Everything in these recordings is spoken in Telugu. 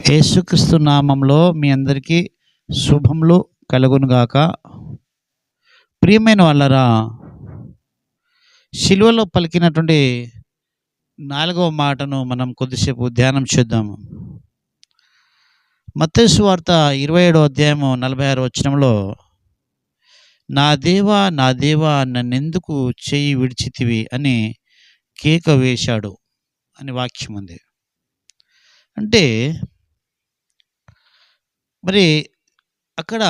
యేసుక్రీస్తు నామంలో మీ అందరికీ శుభములు కలుగునుగాక. ప్రియమైన వాళ్ళరా శిలువలో పలికినటువంటి నాలుగవ మాటను మనం కొద్దిసేపు ధ్యానం చేద్దాము. మత్స్సు వార్త ఇరవై ఏడో అధ్యాయము నలభై ఆరు వచ్చినంలో నా దేవా నా దేవా నన్నెందుకు చేయి విడిచితివి? అని కేక వేశాడు అని వాక్యం ఉంది అంటే మరి అక్కడ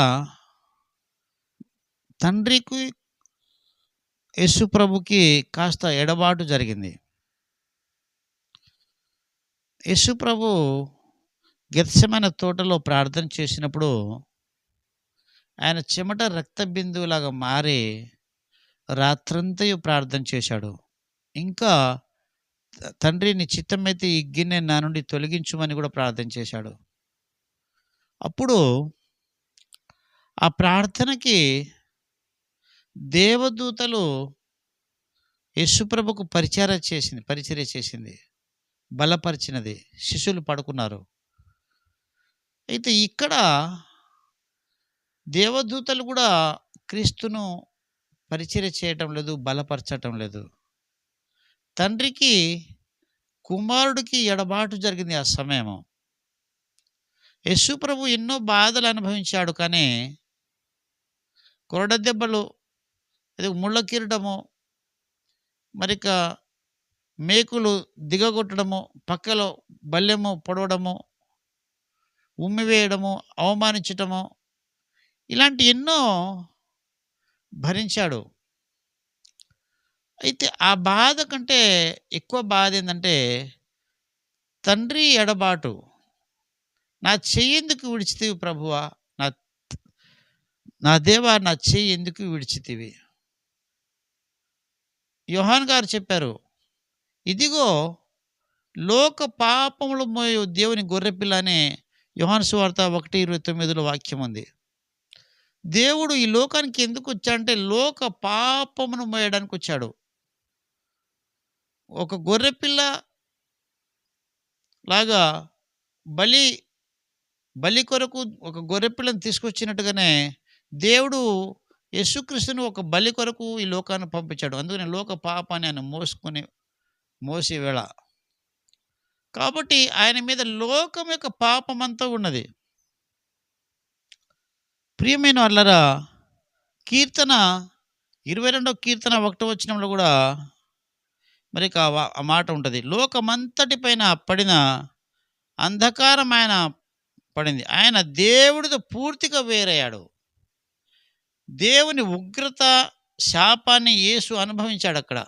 తండ్రికి యేసు ప్రభుకి కాస్త ఎడబాటు జరిగింది. యేసు ప్రభు గెత్సమైన తోటలో ప్రార్థన చేసినప్పుడు ఆయన చెమట రక్త బిందువులాగా మారి రాత్రంతయు ప్రార్థన చేశాడు. ఇంకా తండ్రి నీ చిత్తమైతే ఈ గిన్నె నా నుండి తొలగించుమని కూడా ప్రార్థన చేశాడు. అప్పుడు ఆ ప్రార్థనకి దేవదూతలు యేసుప్రభుకు పరిచర చేసింది పరిచర్య చేసింది బలపరిచినది శిష్యులు పడుకున్నారు. అయితే ఇక్కడ దేవదూతలు కూడా క్రీస్తును పరిచర్య చేయటం లేదు బలపరచటం లేదు. తండ్రికి కుమారుడికి ఎడబాటు జరిగింది ఆ సమయము. యశుప్రభు ఎన్నో బాధలు అనుభవించాడు. కానీ కొరడ దెబ్బలు అది ముళ్ళ కిరటము మరిక మేకులు దిగగొట్టడము పక్కలో బల్లెము పొడవడము ఉమ్మివేయడము అవమానించటము ఇలాంటి ఎన్నో భరించాడు. అయితే ఆ బాధ కంటే ఎక్కువ బాధ ఏంటంటే తండ్రి ఎడబాటు. నా చెయ్యి ఎందుకు విడిచితివి ప్రభువా? నా నా దేవా నా చెయ్యి ఎందుకు విడిచితివి? యోహాన్ గారు చెప్పారు ఇదిగో లోక పాపములు మోయు దేవుని గొర్రెపిల్ల అనే యోహాన్ సువార్త ఒకటి ఇరవై తొమ్మిదిలో వాక్యం ఉంది. దేవుడు ఈ లోకానికి ఎందుకు వచ్చాడంటే లోక పాపమును మోయడానికి వచ్చాడు. ఒక గొర్రెపిల్ల లాగా బలి బలి కొరకు ఒక గొర్రెపిల్లను తీసుకొచ్చినట్టుగానే దేవుడు యేసుక్రీస్తును ఒక బలి కొరకు ఈ లోకాన్ని పంపించాడు. అందుకని లోక పాపాన్ని ఆయన మోసుకొని మోసే వేళ. కాబట్టి ఆయన మీద లోకం యొక్క పాపం అంతా ఉన్నది. ప్రియమైన వాళ్ళరా కీర్తన ఇరవై రెండో కీర్తన ఒకటో వచ్చినంలో కూడా మరి ఆ మాట ఉంటుంది. లోకమంతటి పైన పడిన అంధకారం ఆయన పడింది. ఆయన దేవుడితో పూర్తిగా వేరయ్యాడు. దేవుని ఉగ్రత శాపాన్ని యేసు అనుభవించాడు అక్కడ.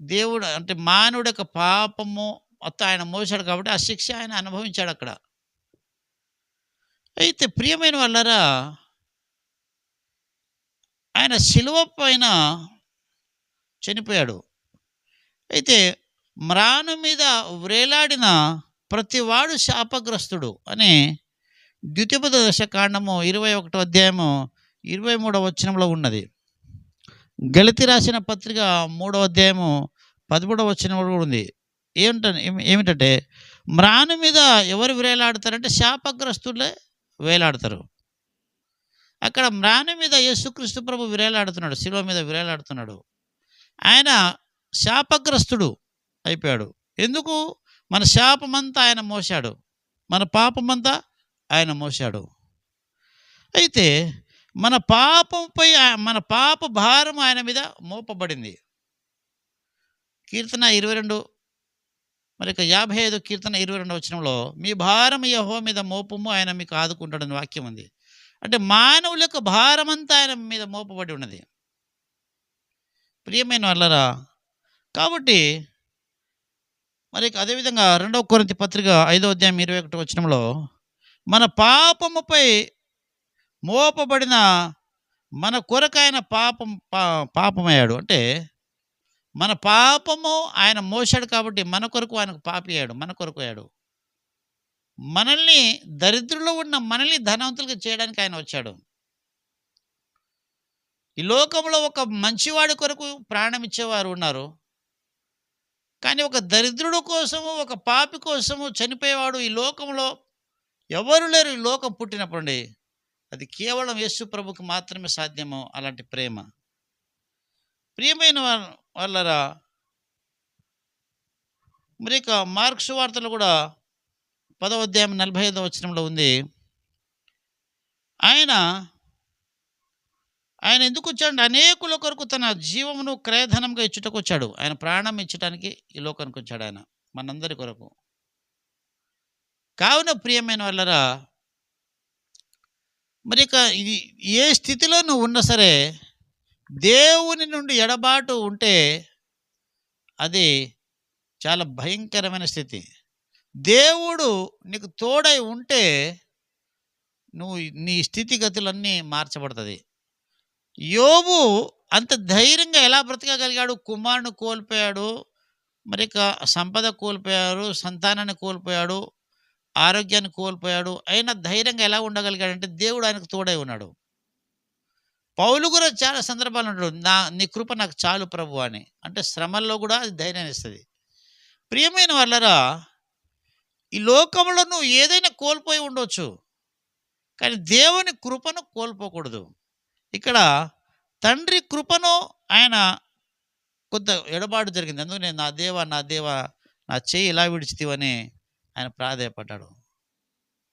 దేవుడు అంటే మానవుడి యొక్క పాపము మొత్తం ఆయన మోసాడు కాబట్టి ఆ శిక్ష ఆయన అనుభవించాడు అక్కడ. అయితే ప్రియమైన వాళ్ళరా ఆయన శిలువ పైన చనిపోయాడు. అయితే మ్రాను మీద వ్రేలాడిన ప్రతివాడు శాపగ్రస్తుడు అని ద్వితీయపద దశ కాండము ఇరవై ఒకటో అధ్యాయము ఇరవై మూడవ వచనంలో ఉన్నది. గళితి రాసిన పత్రిక మూడవ అధ్యాయము పదమూడవ వచనం కూడా ఉంది. ఏమిట ఏమిటంటే మ్రాను మీద ఎవరు వేలాడతారంటే శాపగ్రస్తులే వేలాడతారు. అక్కడ మ్రాను మీద యేసుక్రీస్తు ప్రభు విరేలాడుతున్నాడు శిలువ మీద విరేలాడుతున్నాడు ఆయన శాపగ్రస్తుడు అయిపోయాడు. ఎందుకు? మన శాపమంతా ఆయన మోశాడు. మన పాపమంతా ఆయన మోశాడు. అయితే మన పాపంపై మన పాప భారం ఆయన మీద మోపబడింది. కీర్తన ఇరవై రెండు మరి యాభై ఐదు కీర్తన ఇరవై రెండు వచనంలో మీ భారం యహో మీద మోపము ఆయన మీకు ఆదుకుంటాడని వాక్యం ఉంది. అంటే మానవుల యొక్క ఆయన మీద మోపబడి ఉన్నది. ప్రియమైన వాళ్ళరా కాబట్టి మరి అదేవిధంగా రెండవ కొరింత పత్రిక ఐదో అధ్యాయం ఇరవై ఒకటి వచ్చినంలో మన పాపముపై మోపబడిన మన కొరకైన పాపం పా పాపమయ్యాడు. అంటే మన పాపము ఆయన మోసాడు కాబట్టి మన కొరకు ఆయనకు పాపి అయ్యాడు మన కొరకు అయ్యాడు. మనల్ని దరిద్రులో ఉన్న మనల్ని ధనవంతులుగా చేయడానికి ఆయన వచ్చాడు. ఈ లోకంలో ఒక మంచివాడి కొరకు ప్రాణం ఇచ్చేవారు ఉన్నారు. కానీ ఒక దరిద్రుడు కోసము ఒక పాపి కోసము చనిపోయేవాడు ఈ లోకంలో ఎవరు లేరు ఈ లోకం పుట్టినప్పుడు అది కేవలం యేసు ప్రభుకి మాత్రమే సాధ్యము అలాంటి ప్రేమ. ప్రియమైన వాళ్ళరా మరి ఇక మార్క్స్ వార్తలు కూడా పదవ అధ్యాయం నలభై ఐదవ వచనంలో ఉంది. ఆయన ఆయన ఎందుకు వచ్చాడు అనేకుల కొరకు తన జీవమును క్రయధనంగా ఇచ్చుటకు వచ్చాడు ఆయన ప్రాణం ఇచ్చడానికి ఈ లోకానికి వచ్చాడు ఆయన మనందరి కొరకు. కావున ప్రియమైన వాళ్ళరా మరి ఇక ఇది ఏ స్థితిలో నువ్వు ఉన్నా సరే దేవుని నుండి ఎడబాటు ఉంటే అది చాలా భయంకరమైన స్థితి. దేవుడు నీకు తోడై ఉంటే నువ్వు నీ స్థితిగతులన్నీ మార్చబడుతుంది. యోబు అంత ధైర్యంగా ఎలా బ్రతకగలిగాడు? కుమారుని కోల్పోయాడు. మరి సంపద కోల్పోయాడు. సంతానాన్ని కోల్పోయాడు. ఆరోగ్యాన్ని కోల్పోయాడు. అయినా ధైర్యంగా ఎలా ఉండగలిగాడంటే దేవుడు ఆయనకు తోడై ఉన్నాడు. పౌలు కూడా చాలా సందర్భాలు ఉంటాడు. నా నీ కృప నాకు చాలు ప్రభు అని. అంటే శ్రమల్లో కూడా అది ధైర్యాన్ని ఇస్తుంది. ప్రియమైన వాళ్ళరా ఈ లోకంలో నువ్వు ఏదైనా కోల్పోయి ఉండొచ్చు. కానీ దేవుని కృపను కోల్పోకూడదు. ఇక్కడ తండ్రి కృపను ఆయన కొంత ఎడబాటు జరిగింది. అందుకు నేను నా దేవ నా దేవ నా చేయి ఇలా విడిచితివని ఆయన ప్రాధాయపడ్డాడు.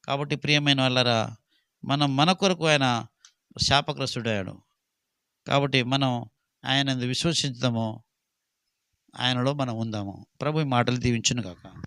కాబట్టి ప్రియమైన వాళ్ళరా మనం మన కొరకు ఆయన శాపగ్రస్తుడయ్యాడు. కాబట్టి మనం ఆయన విశ్వసించుదాము. ఆయనలో మనం ఉందాము. ప్రభు ఈ మాటలు దీవించును కాక